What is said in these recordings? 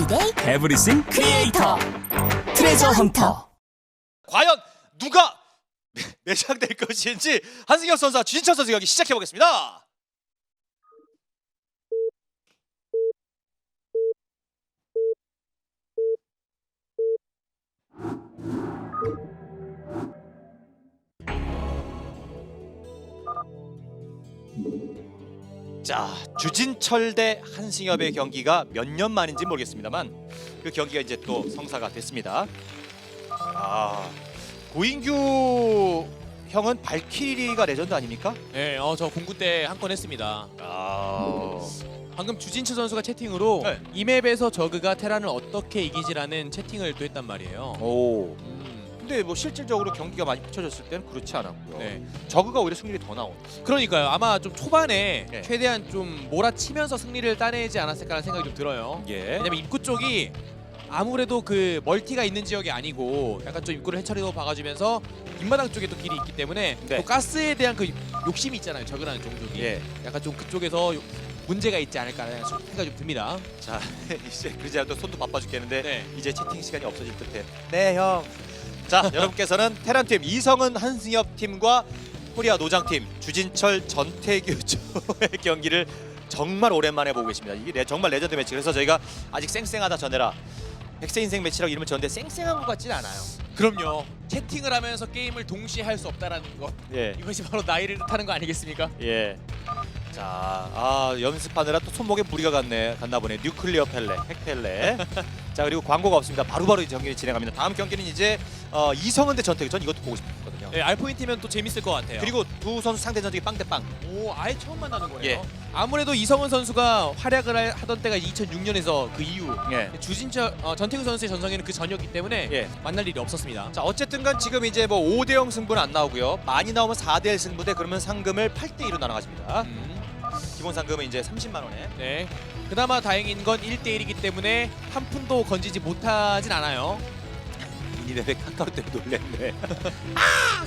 에브리데이 에브리싱 크리에이터 트레저 헌터 과연 누가 매- 매장될 것인지 한승혁 선수와 주진철 선수 경기 시작해 보겠습니다. 자, 주진철 대 한승엽의 경기가 몇 년 만인지 모르겠습니다만 그 경기가 이제 또 성사가 됐습니다. 아, 고인규 형은 발키리가 레전드 아닙니까? 네, 어, 저 공구 때 한 건 했습니다. 아, 방금 주진철 선수가 채팅으로 네. 이 맵에서 저그가 테란을 어떻게 이기지라는 채팅을 또 했단 말이에요. 오. 음, 근데 뭐 실질적으로 경기가 많이 펼쳐졌을 때는 그렇지 않았고요. 네. 저그가 오히려 승률이 더 나온. 그러니까요. 아마 좀 초반에 네. 최대한 좀 몰아치면서 승리를 따내지 않았을까라는 생각이 좀 들어요. 예. 왜냐면 입구 쪽이 아무래도 그 멀티가 있는 지역이 아니고 약간 좀 입구를 해처리로 박아주면서 뒷마당 쪽에 또 길이 있기 때문에 네. 또 가스에 대한 그 욕심이 있잖아요. 저그라는 종족이. 예. 약간 좀 그쪽에서 요- 문제가 있지 않을까라는 생각이 좀 듭니다. 자, 이제 그지 않도 손도 바빠 죽겠는데 네. 이제 채팅 시간이 없어질 듯해. 네, 형. 자, 여러분께서는 테란 팀 이성은 한승엽 팀과 코리아 노장 팀 주진철 전태규 조의 경기를 정말 오랜만에 보고 계십니다. 이게 레- 정말 레전드 매치. 그래서 저희가 아직 쌩쌩하다 전해라. 백세 인생 매치라고 이름을 지었는데 쌩쌩한 것 같진 않아요. 그럼요. 채팅을 하면서 게임을 동시에 할 수 없다라는 것. 예. 이것이 바로 나이를 뜻하는 거 아니겠습니까? 예. 자, 아 연습하느라 또 손목에 무리가 갔네, 갔나 보네. 뉴클리어 펠레, 핵펠레. 자 그리고 광고가 없습니다. 바로바로 이 경기 진행합니다. 다음 경기는 이제 어, 이성은 대 전태규. 전 이것도 보고 싶거든요. 네, 알포인트면 또 재밌을 것 같아요. 그리고 두 선수 상대 전적이 빵 대 빵. 오, 아예 처음 만나는 거예요. 예. 아무래도 이성은 선수가 활약을 할- 하던 때가 2006년에서 그 이후 예. 주진철 어, 전태규 선수의 전성에는 그 전이었기 때문에 예. 만날 일이 없었습니다. 자 어쨌든간 지금 이제 뭐 5대 0 승부는 안 나오고요. 많이 나오면 4대 1 승부대 그러면 상금을 8대 2로 나눠 가집니다. 음, 기본 상금은 이제 30만 원에. 네. 그나마 다행인 건 1대1이기 때문에 한 푼도 건지지 못하진 않아요. 이네배 카카오 때문에 놀랬네.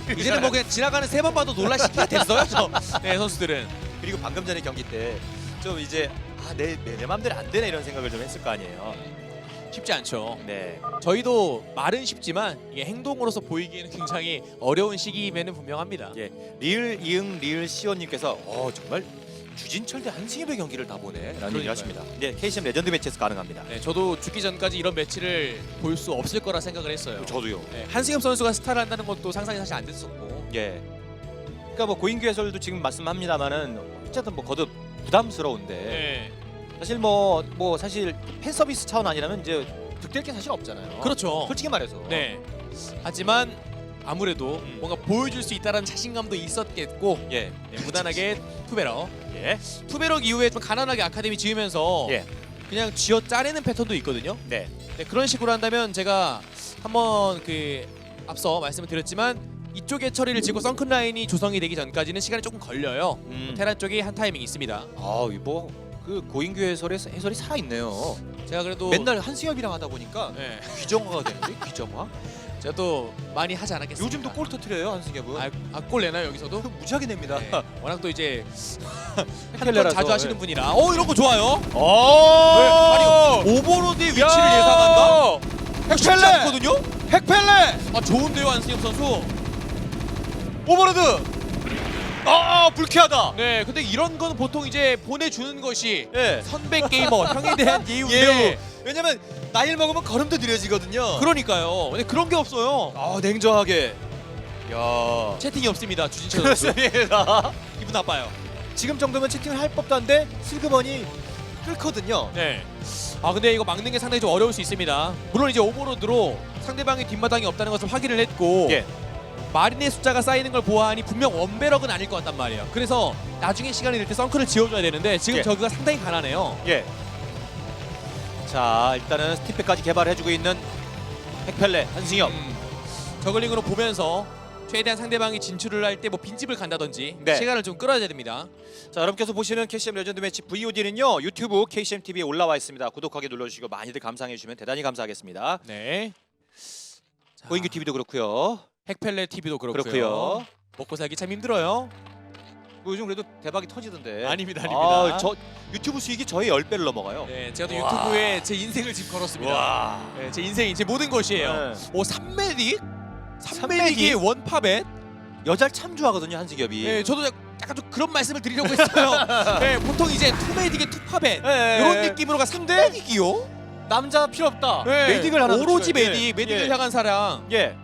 이제는 뭐 그냥 지나가는 세 번 봐도 시기가 됐어요. 저. 네, 선수들은. 그리고 방금 전에 경기 때 좀 이제 아 내 내, 내 맘대로 안 되네 이런 생각을 좀 했을 거 아니에요. 쉽지 않죠. 네. 저희도 말은 쉽지만 이게 행동으로서 보이기에는 굉장히 어려운 시기임에는 분명합니다. 예, 리을 이응 리을 시원님께서 어 정말 주진철 대 한승엽의 경기를 다 보네라는 얘기를 그러니까요. 하십니다. 네, KCM 레전드 매치에서 가능합니다. 네, 저도 죽기 전까지 이런 매치를 볼 수 없을 거라 생각을 했어요. 저도요. 네, 한승엽 선수가 스타를 한다는 것도 상상이 사실 안 됐었고. 예. 그러니까 뭐 고인규 해설도 지금 말씀합니다만은 어쨌든 뭐 거듭 부담스러운데 네. 사실 뭐 뭐 사실 팬 서비스 차원 아니라면 이제 득될 게 사실 없잖아요. 그렇죠. 솔직히 말해서. 네. 하지만 아무래도 음. 뭔가 보여줄 수 있다는 자신감도 있었겠고 예. 네, 무난하게 투베럭. 예. 투베럭 이후에 좀 가난하게 아카데미 지으면서 예. 그냥 쥐어 짜내는 패턴도 있거든요. 네. 네, 그런 식으로 한다면 제가 한번 그 앞서 말씀을 드렸지만 이쪽에 처리를 지고 썬큰 라인이 조성이 되기 전까지는 시간이 조금 걸려요. 음. 테란 쪽이 한 타이밍 있습니다. 아, 이거 그 고인규 해설의 해설이 살아 있네요. 제가 그래도 맨날 한승엽이랑 하다 보니까 네, 귀정화가 되는데 귀정화? 제가 또 많이 하지 않았겠습니까? 요즘도 골 터트려요 한승엽은. 아, 아, 골 내나요 여기서도? 그 무지하게 냅니다. 네, 워낙 또 이제 헬레라서, 자주 하시는 예. 분이라 어 이런 거 좋아요. 오! 네, 아니 오버로드의 위치를 예상한다? 쉽지 핵펠레! 않거든요? 핵펠레! 아 좋은데요 안승엽 선수. 오버로드! 아, 불쾌하다. 네, 근데 이런 건 보통 이제 보내주는 것이 예. 선배 게이머 형에 대한 예우인데 예우. 왜냐면 나이를 먹으면 걸음도 느려지거든요. 그러니까요. 근데 그런 게 없어요. 아, 냉정하게. 야. 채팅이 없습니다. 주진철 선수. 그렇습니다. 기분 나빠요. 지금 정도면 채팅을 할 법도 한데 슬그머니 끓거든요. 네. 아 근데 이거 막는 게 상당히 좀 어려울 수 있습니다. 물론 이제 오버로드로 상대방의 뒷마당이 없다는 것을 확인을 했고 예. 마린의 숫자가 쌓이는 걸 보아하니 분명 원베럭은 아닐 것 같단 말이에요. 그래서 나중에 시간이 될때 썬크를 지어줘야 되는데 지금 예. 저그가 상당히 가난해요. 예. 자, 일단은 스티페까지 개발해주고 있는 핵펠레 한승엽. 음, 저글링으로 보면서 최대한 상대방이 진출을 할 때 뭐 빈집을 간다든지 네. 시간을 좀 끌어야 됩니다. 자, 여러분께서 보시는 KCM 레전드 매치 VOD는요 유튜브 KCM TV에 올라와 있습니다. 구독하기 눌러주시고 많이들 감상해 주시면 대단히 감사하겠습니다. 네. 자, 고인규 TV도 그렇고요. 핵펠레 TV도 그렇고요. 그렇고요. 먹고 살기 참 힘들어요. 뭐 요즘 그래도 대박이 터지던데. 아닙니다, 아, 아닙니다. 저 유튜브 수익이 저의 10배를 넘어가요. 네, 제가 또 와. 유튜브에 제 인생을 지금 걸었습니다. 와. 네, 제 인생이 제 모든 것이에요. 네. 오, 3메딕? 삼메딕? 3메딕의 원파벳? 여자를 참 좋아하거든요, 한승엽이. 네, 저도 약간 좀 그런 말씀을 드리려고 했어요. 네, 보통 이제 투메딕의 투파벳 네. 이런 느낌으로 가 3메딕이요? 남자 필요 없다. 네, 메딕을 하나 오로지. 메딕, 예. 메딕을 예. 향한 사랑. 예.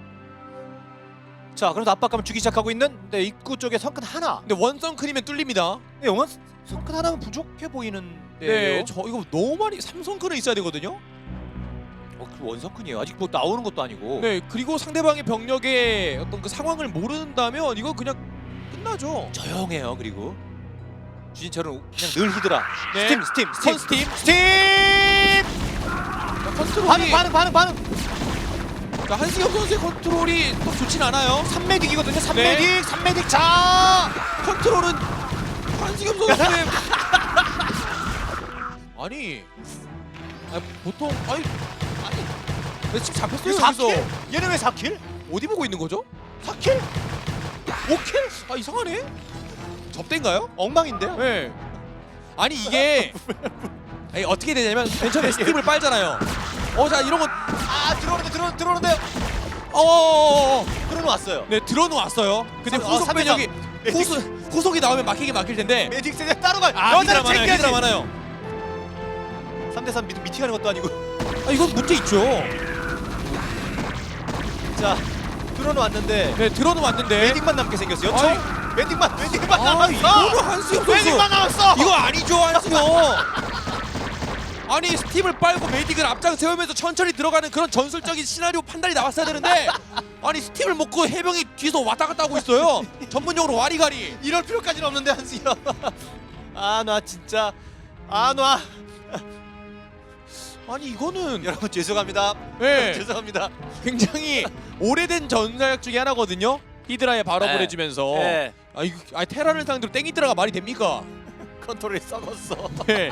자, 그래도 압박감을 주기 시작하고 있는 네, 입구 쪽에 성큰 하나. 근데 원성크림면 뚫립니다. 네, 영원 성큰 하나면 부족해 보이는데요. 네, 저 이거 너무 많이 삼성크는 있어야 되거든요. 어, 그 원성큰이에요. 아직 뭐 나오는 것도 아니고. 네, 그리고 상대방의 병력의 어떤 그 상황을 모른다면 이거 그냥 끝나죠. 조용해요. 그리고 주진철은 그냥 늘 히드라. 네. 스팀, 스팀, 스팀, 컨스팀. 스팀. 컨트롤이 반응, 반응, 반응, 반응. 자, 한승엽 선수의 컨트롤이 또 좋진 않아요. 3메딕이거든요. 3메딕, 네. 3메딕. 자. 컨트롤은 한승엽 선수의 아니 아, 보통 아니 아니 왜 지금 잡혔어요 여기서 4킬? 얘는 왜 4킬? 어디 보고 있는 거죠? 4킬? 5킬? 아 이상하네 접대인가요? 엉망인데요? 네 아니 이게 아니, 어떻게 되냐면 맨 처음에 스팀을 빨잖아요 어 자 이런 거 아, 들어 오는데, 들어, 들어오는데요. 어어어어 들어놓았어요. 네 들어놓았어요 근데 삼- 어, 후속 삼 대 삼. 면역이 후속, 후속이 나오면 막히게 막힐 텐데 매직 세대 따로 가. 아 히드라 여자를 챙겨야지. 히드라 많아요 3대3 미, 미팅하는 것도 아니고. 아 이건 문제 있죠 자, 들어놓았는데 네 들어는 왔는데 매딩만 남게 생겼어요. 아이. 저 매딩만, 매딩만 아 남았어. 한수엽 선수 매딩만 남았어. 이거 아니죠 한수엽 아니 스팀을 빨고 메딕을 앞장 세우면서 천천히 들어가는 그런 전술적인 시나리오 판단이 나왔어야 되는데 아니 스팀을 먹고 해병이 뒤에서 왔다 갔다 하고 있어요 전문용어로 와리가리 이럴 필요까지는 없는데 한수야. 아, 나 진짜 아, 놔. 아니 이거는 여러분 죄송합니다. 네. 죄송합니다. 굉장히 오래된 전략 중에 하나거든요 히드라에 발업을 네. 해주면서 네. 아 이거 아니 테라를 상대로 땡히드라가 말이 됩니까 컨트롤이 썩었어. 네.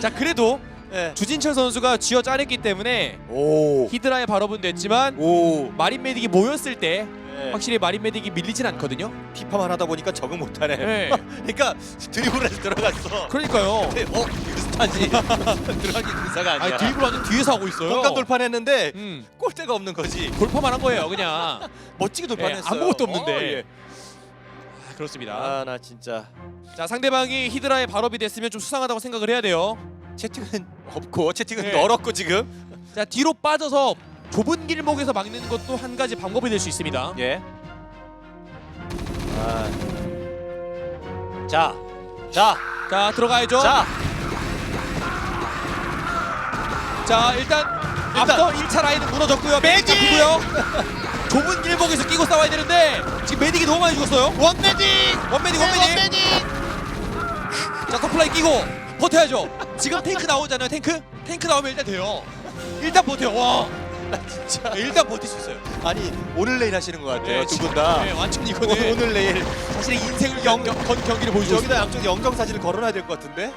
자 그래도 네. 주진철 선수가 쥐어 짜냈기 때문에 오. 히드라의 발업은 됐지만 오. 마린 메딕이 모였을 때 네. 확실히 마린 메딕이 밀리진 않거든요. 피파만 하다 보니까 적응 못하네. 네. 그러니까 드리블에서 들어갔어. 그러니까요. 근데 어 유스타지 들어가기 의사가 아니야. 아니 드리블 완전 뒤에서 하고 있어요. 공간 돌파했는데 음, 골대가 없는 거지. 돌파만 한 거예요, 그냥. 멋지게 돌파했어요. 아무것도 없는데. 어, 예. 아, 그렇습니다. 아 나 진짜 자 상대방이 히드라의 발업이 됐으면 좀 수상하다고 생각을 해야 돼요. 채팅은 없고 채팅은 네. 널었고 지금. 자 뒤로 빠져서 좁은 길목에서 막는 것도 한 가지 방법이 될 수 있습니다. 예. 아. 자, 자, 자 들어가야죠. 자. 자 일단, 앞서 1차 라인은 무너졌고요. 매직! 잡히고요. 좁은 길목에서 끼고 싸워야 되는데 지금 메딕이 너무 많이 죽었어요. 원매직. 원메딕 원메딕. 자 터플라이 끼고 버텨야죠. 지금 탱크 나오잖아요. 탱크 탱크 나오면 일단 돼요. 일단 버텨요. 와 진짜. 일단 버틸 수 있어요. 아니 오늘 내일 하시는 것 같아요 네, 두 지- 분 다. 네, 완전 오늘, 이거는 오늘 내일 자신의 인생을 경, 경, 건 경기를 보여주고 여기다. 양쪽 영정 사진을 걸어놔야 될 것 같은데.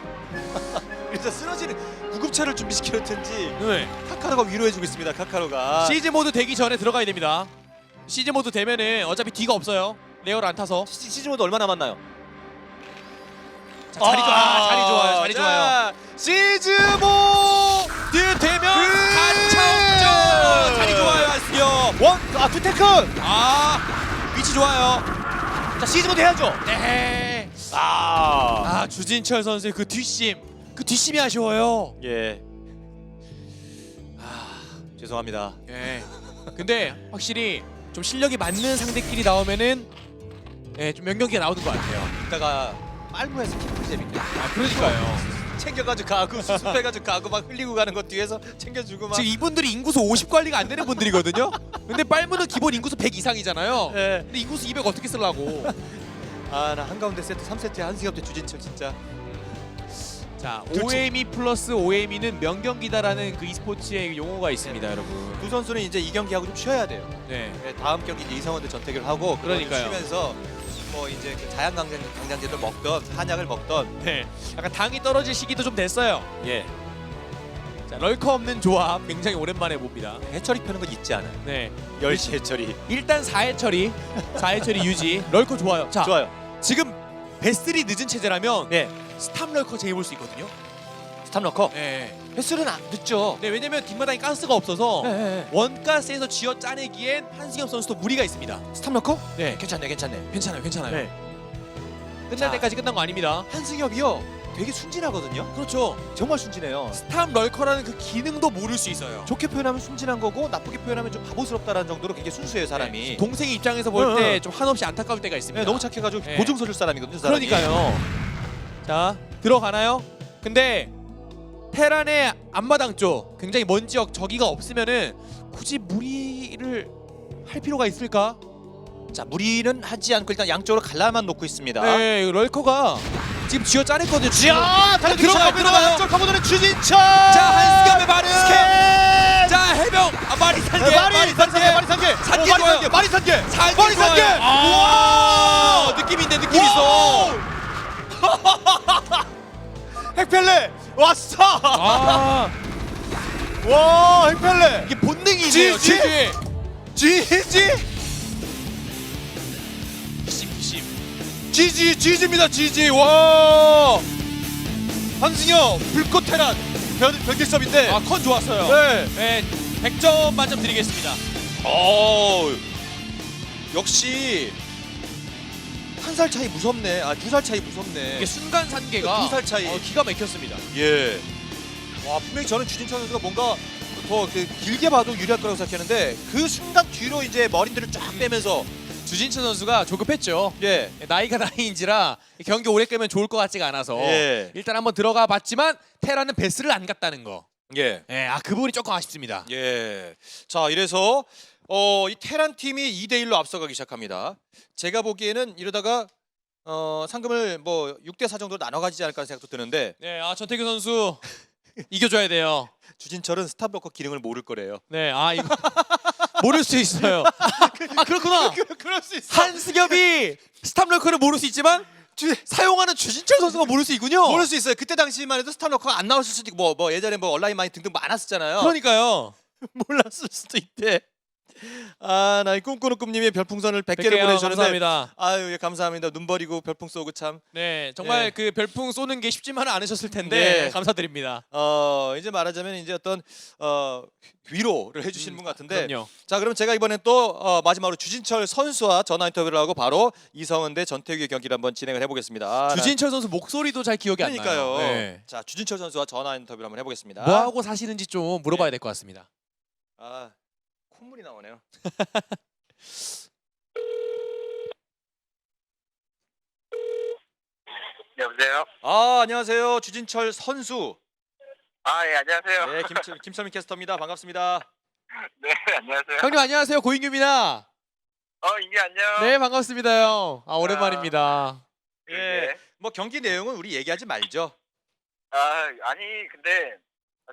그래서 쓰러지는 구급차를 준비시킬 텐지 네. 카카로가 위로해주고 있습니다. 카카로가. 시즈 모드 되기 전에 들어가야 됩니다. 시즈 모드 되면은 어차피 뒤가 없어요. 레어를 안 타서 시- 시즌 모드 얼마 남았나요? 자, 자리 좋아, 아, 자리 좋아요, 자리 좋아요. 자, 시즈모 드 되면 그- 가차없죠. 자리 좋아요, 한승엽. 원아두 테크. 아 위치 좋아요. 자 시즈모 해야죠. 네. 아. 아 주진철 선수의 그 뒷심, 그 뒷심이 아쉬워요. 예. 아 죄송합니다. 예. 근데 확실히 좀 실력이 맞는 상대끼리 나오면은 예, 좀 명경기가 나오는 것 같아요. 이따가 빨무에서 킥프 재밌네. 아 그러니까요. 챙겨가지고 가고 수습해가지고 가고 막 흘리고 가는 것 뒤에서 챙겨주고 막. 지금 이분들이 인구수 50 관리가 안 되는 분들이거든요. 근데 빨무는 기본 인구수 100 이상이잖아요. 예. 근데 인구수 200 어떻게 쓰려고? 아 나 한가운데 세트 3세트에 한승엽 대 주진철 진짜. 자. OME 플러스 OME는 명경기다라는 그 e스포츠의 용어가 있습니다, 여러분. 두 선수는 이제 이 경기하고 좀 쉬어야 돼요. 네. 네, 다음 경기 이제 이성원 대 전태규를 하고 그러니까요. 쉬면서 뭐 이제 그 자양 강장 강장제를 먹던 한약을 먹던 네. 약간 당이 떨어질 시기도 좀 됐어요. 예 자, 럴커 없는 조합 굉장히 오랜만에 봅니다. 해처리 펴는 건 잊지 않아요. 네. 10시 해처리 일단 4회 처리, 4회 처리 유지. 럴커 좋아요. 자, 좋아요. 지금 배슬이 늦은 체제라면 네. 스탑 럴커 제입을 수 있거든요. 스탑 러커. 네. 횟수는 안 늦죠. 네, 왜냐면 뒷마당에 가스가 없어서 네, 네. 원가스에서 쥐어 짜내기엔 한승엽 선수도 무리가 있습니다. 스탑러커? 네, 괜찮네, 괜찮네. 괜찮아요, 괜찮아요. 네. 끝날 자. 때까지 끝난 거 아닙니다. 한승엽이요. 되게 순진하거든요. 그렇죠. 정말 순진해요. 스탑 럴커라는 그 기능도 모를 수 있어요. 좋게 표현하면 순진한 거고 나쁘게 표현하면 좀 바보스럽다라는 정도로 굉장히 순수해요 사람이. 네, 동생 입장에서 볼 응, 때 응. 좀 한없이 안타까울 때가 있습니다. 네, 너무 착해가지고 네. 보증 서 줄 사람이거든요. 사람이. 그러니까요. 자 들어가나요? 근데 테란의 앞마당 쪽 굉장히 먼 지역 저기가 없으면은 굳이 무리를 할 필요가 있을까? 자 무리는 하지 않고 일단 양쪽으로 갈라만 놓고 있습니다. 네, 럴커가 지금 쥐어 짜냈거든요. 자, 달려 들어가요, 들어가요. 양쪽 가보도는 주진철. 자 발은. 스캔. 자 해병. 아 마리 산개. 네, 마리 산개, 마리 산개, 산개 좋아요. 마리 산개, 산개 마리 산개. 좋아요. 아, 느낌 있네, 느낌 있어. 핵펠레 왔어. 아, 와, 핵펠레. 이게 본능이네요. 지지? 지지. 지지, 심, 지지, 지지입니다. 지지. 와. 한승엽 불꽃 테란 변 변기섭인데. 아, 컨 좋았어요. 네. 네, 100점 만점 드리겠습니다. 어. 역시 한 살 차이 무섭네. 아 두 살 차이 무섭네. 이게 순간 산계가 두살 차이. 어, 기가 막혔습니다. 예. 와 분명히 저는 주진철 선수가 뭔가 더 그 길게 봐도 유리할 거라고 생각했는데 그 순간 뒤로 이제 머리들을 쫙 빼면서 주진철 선수가 조급했죠. 예. 나이가 나이인지라 경기 오래 끄면 좋을 것 같지가 않아서 예. 일단 한번 들어가 봤지만 테라는 베스를 안 갔다는 거. 예. 예, 아, 그 부분이 조금 아쉽습니다. 예. 자, 이래서 어, 이 테란 팀이 2대 1로 앞서가기 시작합니다. 제가 보기에는 이러다가 어, 상금을 뭐 6대 4 정도로 나눠 가지지 않을까 생각도 드는데 네, 아 전태규 선수 이겨줘야 돼요. 주진철은 스탑러커 기능을 모를 거래요. 네, 아 이거 모를 수 있어요. 아 그렇구나. 그럴 수 있어. 한승엽이 스탑럴커를 모를 수 있지만 주, 사용하는 주진철 선수가 모를 수 있군요. 모를 수 있어요. 그때 당시만 해도 스탑러커가 안 나왔을 수도 있고 뭐, 뭐 예전에 뭐 온라인 많이 등등 많았었잖아요. 그러니까요. 몰랐을 수도 있대. 아, 나 꿈꾸는 꿈님의 별풍선을 100개를 100개요. 보내주셨는데 감사합니다. 아유, 예, 감사합니다. 눈 버리고 별풍 쏘고 참. 네, 정말 네. 그 별풍 쏘는 게 쉽지만은 않으셨을 텐데 네. 감사드립니다. 어, 이제 말하자면 이제 어떤 어, 위로를 해주시는 분 같은데. 그럼요. 자, 그럼 제가 이번엔 또 어, 마지막으로 주진철 선수와 전화 인터뷰를 하고 바로 이성은 대 전태규의 경기를 한번 진행을 해보겠습니다. 아, 나- 주진철 선수 목소리도 잘 기억이 그러니까요. 안 나요. 네. 자, 주진철 선수와 전화 인터뷰를 한번 해보겠습니다. 뭐 하고 사시는지 좀 물어봐야 될 것 같습니다. 아, 콧물이 나오네요. 여보세요? 아, 안녕하세요. 주진철 선수. 아, 예, 안녕하세요. 네, 김, 김철민 캐스터입니다. 반갑습니다. 네, 안녕하세요. 형님 안녕하세요. 고인규입니다. 어, 이게 안녕. 네, 반갑습니다, 형. 아, 오랜만입니다. 예. 네. 뭐 경기 내용은 우리 얘기하지 말죠. 아, 아니, 근데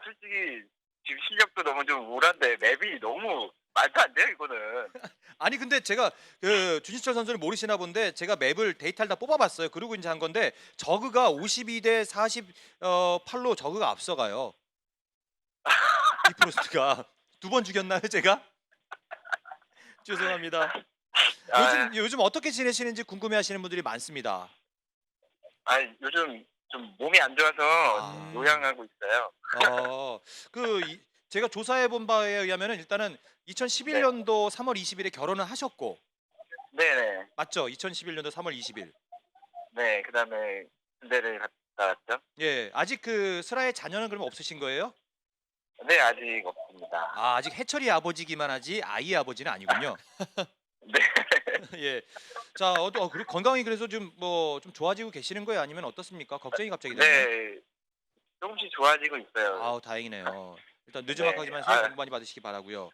솔직히 지금 실력도 너무 좀 우울한데 맵이 너무 말도 안 돼요, 이거는. 아니 근데 제가 그 주진철 선수를 모르시나 본데 제가 맵을 데이터를 다 뽑아봤어요. 그리고 이제 한 건데 저그가 52대 48로 저그가 앞서가요. 디프로스트가 두 번 죽였나요, 제가? 죄송합니다. 아, 요즘 요즘 어떻게 지내시는지 궁금해하시는 분들이 많습니다. 아니, 요즘 좀 몸이 안 좋아서 아. 요양하고 있어요. 어, 그 이- 제가 조사해 본 바에 의하면은 일단은 2011년도 3월 20일에 결혼을 하셨고 네네. 맞죠? 2011년도 3월 20일. 네, 그 다음에 군대를 갔다 왔죠. 예, 아직 그 슬아의 자녀는 그럼 없으신 거예요? 네, 아직 없습니다. 아, 아직 해철이 아버지기만 하지 아이의 아버지는 아니군요. 네. 예. 자, 어, 어, 그리고 건강이 그래서 좀 뭐 좀 좋아지고 계시는 거예요? 아니면 어떻습니까? 걱정이 갑자기 되네요. 네. 조금씩 좋아지고 있어요. 아우, 다행이네요. 일단 네. 늦은막하지만 새해 아. 복 많이 받으시기 바라고요.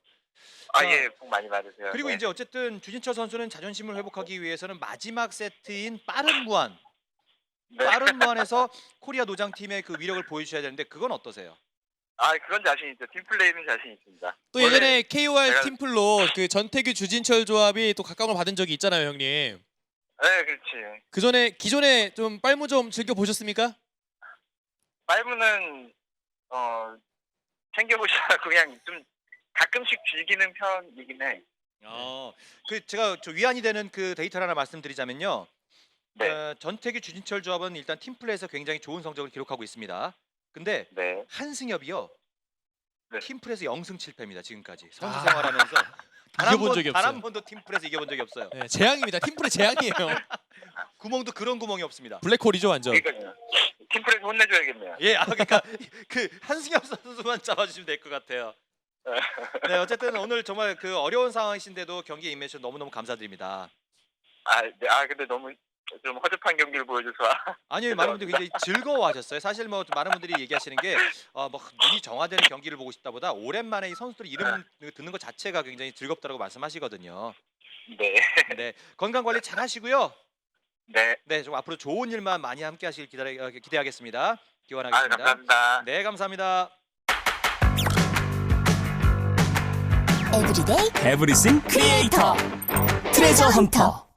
아, 자, 예, 복 많이 받으세요. 그리고 네. 이제 어쨌든 주진철 선수는 자존심을 회복하기 위해서는 마지막 세트인 빠른 무한, 네. 빠른 무한에서 코리아 노장 팀의 그 위력을 보여주셔야 되는데 그건 어떠세요? 아, 그건 자신 있죠. 팀플레이는 자신 있습니다. 또 예전에 KOR 제가- 팀플로 그 전태규 주진철 조합이 또 각광을 받은 적이 있잖아요, 형님. 네, 그렇지. 그 전에 기존에 좀 빨무 좀 즐겨 보셨습니까? 빨무는 어 챙겨보시라 그냥 좀 가끔씩 즐기는 편이긴 해. 어, 그 제가 저 위안이 되는 그 데이터를 하나 말씀드리자면요. 네. 어, 전태규 주진철 조합은 일단 팀플레이에서 굉장히 좋은 성적을 기록하고 있습니다. 근데 네. 한승엽이요. 네. 팀플에서 0승 7패입니다. 지금까지 선수 아. 생활하면서 단한 이겨본 번- 적이 단한 없어요. 번도 팀플에서 이겨본 적이 없어요. 네, 재앙입니다. 팀플의 재앙이에요. 구멍도 그런 구멍이 없습니다. 블랙홀이죠 완전. 그러니까요. 팀플에서 혼내줘야겠네요. 예, 아 그러니까 그 한승엽 선수만 잡아주시면 될 것 같아요. 네, 어쨌든 오늘 정말 그 어려운 상황이신데도 경기에 임해주셔서 너무너무 감사드립니다. 아, 네. 아 근데 너무 좀 허접한 경기를 보여줘서 아니 많은 분들이 굉장히 즐거워하셨어요. 사실 뭐 많은 분들이 얘기하시는 게 어 뭐 눈이 정화되는 경기를 보고 싶다보다 오랜만에 이 선수들 이름 듣는 것 자체가 굉장히 즐겁다고 말씀하시거든요. 네. 네, 건강 관리 잘 하시고요. 네. 네, 좀 앞으로 좋은 일만 많이 함께 하시길 기다려, 어, 기대하겠습니다. 아, 기원하겠습니다. 감사합니다. 네, 감사합니다. 에브리데이 에브리싱 크리에이터 트레저 헌터